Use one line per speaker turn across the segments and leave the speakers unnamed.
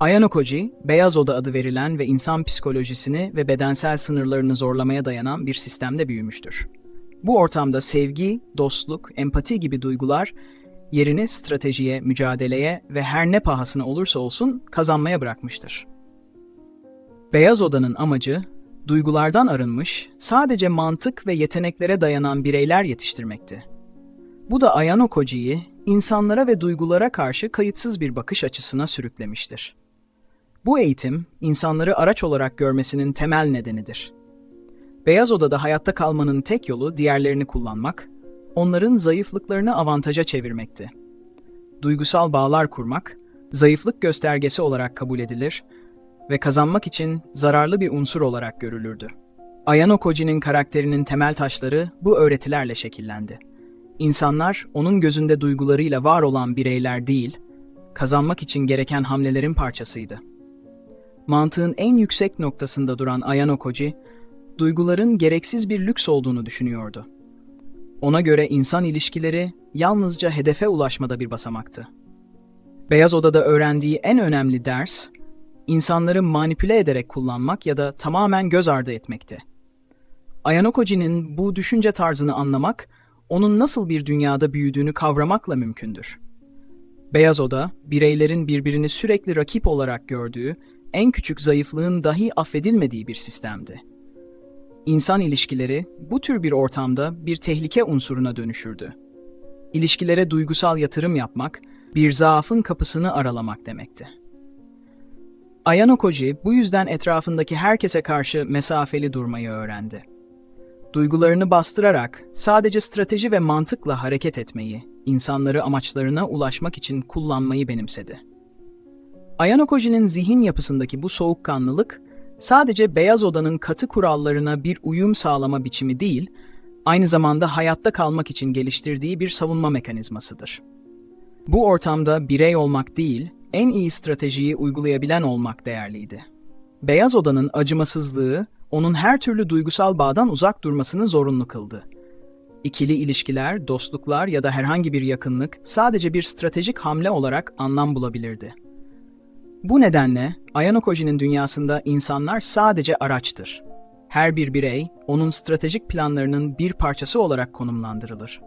Ayano Beyaz Oda adı verilen ve insan psikolojisini ve bedensel sınırlarını zorlamaya dayanan bir sistemde büyümüştür. Bu ortamda sevgi, dostluk, empati gibi duygular yerini stratejiye, mücadeleye ve her ne pahasına olursa olsun kazanmaya bırakmıştır. Beyaz Oda'nın amacı, duygulardan arınmış, sadece mantık ve yeteneklere dayanan bireyler yetiştirmekti. Bu da Ayano Koji'yi insanlara ve duygulara karşı kayıtsız bir bakış açısına sürüklemiştir. Bu eğitim, insanları araç olarak görmesinin temel nedenidir. Beyaz Oda'da hayatta kalmanın tek yolu diğerlerini kullanmak, onların zayıflıklarını avantaja çevirmekti. Duygusal bağlar kurmak, zayıflık göstergesi olarak kabul edilir ve kazanmak için zararlı bir unsur olarak görülürdü. Ayano Koji'nin karakterinin temel taşları bu öğretilerle şekillendi. İnsanlar onun gözünde duygularıyla var olan bireyler değil, kazanmak için gereken hamlelerin parçasıydı. Mantığın en yüksek noktasında duran Ayano Koji, duyguların gereksiz bir lüks olduğunu düşünüyordu. Ona göre insan ilişkileri yalnızca hedefe ulaşmada bir basamaktı. Beyaz Oda'da öğrendiği en önemli ders, insanları manipüle ederek kullanmak ya da tamamen göz ardı etmekti. Ayano Koji'nin bu düşünce tarzını anlamak, onun nasıl bir dünyada büyüdüğünü kavramakla mümkündür. Beyaz Oda, bireylerin birbirini sürekli rakip olarak gördüğü, en küçük zayıflığın dahi affedilmediği bir sistemdi. İnsan ilişkileri bu tür bir ortamda bir tehlike unsuruna dönüşürdü. İlişkilere duygusal yatırım yapmak, bir zaafın kapısını aralamak demekti. Ayano Koji bu yüzden etrafındaki herkese karşı mesafeli durmayı öğrendi. Duygularını bastırarak sadece strateji ve mantıkla hareket etmeyi, insanları amaçlarına ulaşmak için kullanmayı benimsedi. Ayano Koji'nin zihin yapısındaki bu soğukkanlılık, sadece beyaz odanın katı kurallarına bir uyum sağlama biçimi değil, aynı zamanda hayatta kalmak için geliştirdiği bir savunma mekanizmasıdır. Bu ortamda birey olmak değil, en iyi stratejiyi uygulayabilen olmak değerliydi. Beyaz odanın acımasızlığı, onun her türlü duygusal bağdan uzak durmasını zorunlu kıldı. İkili ilişkiler, dostluklar ya da herhangi bir yakınlık sadece bir stratejik hamle olarak anlam bulabilirdi. Bu nedenle Ayano Koji'nin dünyasında insanlar sadece araçtır. Her bir birey onun stratejik planlarının bir parçası olarak konumlandırılır.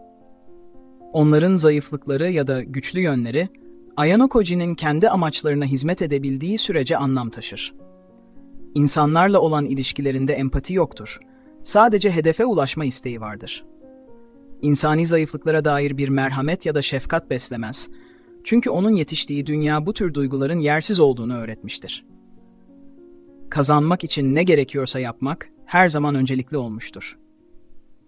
Onların zayıflıkları ya da güçlü yönleri Ayano Koji'nin kendi amaçlarına hizmet edebildiği sürece anlam taşır. İnsanlarla olan ilişkilerinde empati yoktur. Sadece hedefe ulaşma isteği vardır. İnsani zayıflıklara dair bir merhamet ya da şefkat beslemez. Çünkü onun yetiştiği dünya bu tür duyguların yersiz olduğunu öğretmiştir. Kazanmak için ne gerekiyorsa yapmak her zaman öncelikli olmuştur.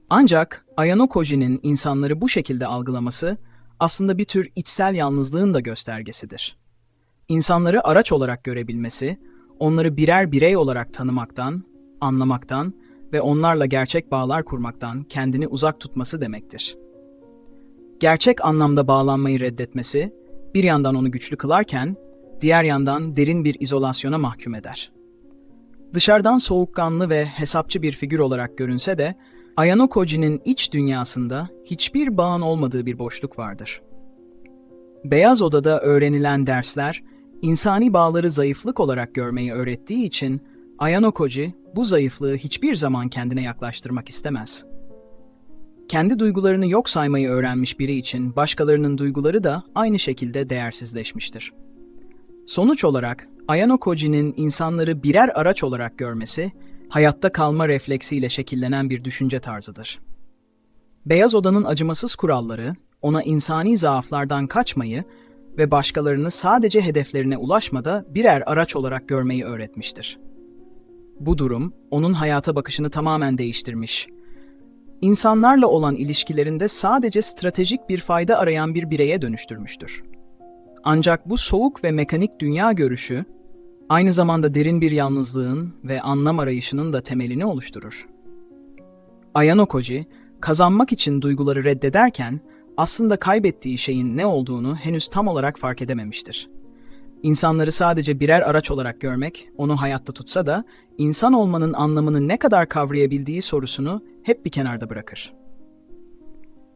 Ancak Ayano Koji'nin insanları bu şekilde algılaması aslında bir tür içsel yalnızlığın da göstergesidir. İnsanları araç olarak görebilmesi, onları birer birey olarak tanımaktan, anlamaktan ve onlarla gerçek bağlar kurmaktan kendini uzak tutması demektir. Gerçek anlamda bağlanmayı reddetmesi, bir yandan onu güçlü kılarken, diğer yandan derin bir izolasyona mahkum eder. Dışarıdan soğukkanlı ve hesapçı bir figür olarak görünse de, Ayano Koji'nin iç dünyasında hiçbir bağın olmadığı bir boşluk vardır. Beyaz Oda'da öğrenilen dersler, insani bağları zayıflık olarak görmeyi öğrettiği için Ayano Koji bu zayıflığı hiçbir zaman kendine yaklaştırmak istemez. Kendi duygularını yok saymayı öğrenmiş biri için başkalarının duyguları da aynı şekilde değersizleşmiştir. Sonuç olarak Ayano Koji'nin insanları birer araç olarak görmesi, hayatta kalma refleksiyle şekillenen bir düşünce tarzıdır. Beyaz Oda'nın acımasız kuralları, ona insani zaaflardan kaçmayı ve başkalarını sadece hedeflerine ulaşmada birer araç olarak görmeyi öğretmiştir. Bu durum, onun hayata bakışını tamamen değiştirmiş. İnsanlarla olan ilişkilerinde sadece stratejik bir fayda arayan bir bireye dönüştürmüştür. Ancak bu soğuk ve mekanik dünya görüşü, aynı zamanda derin bir yalnızlığın ve anlam arayışının da temelini oluşturur. Ayano Koji, kazanmak için duyguları reddederken, aslında kaybettiği şeyin ne olduğunu henüz tam olarak fark edememiştir. İnsanları sadece birer araç olarak görmek, onu hayatta tutsa da, insan olmanın anlamını ne kadar kavrayabildiği sorusunu hep bir kenarda bırakır.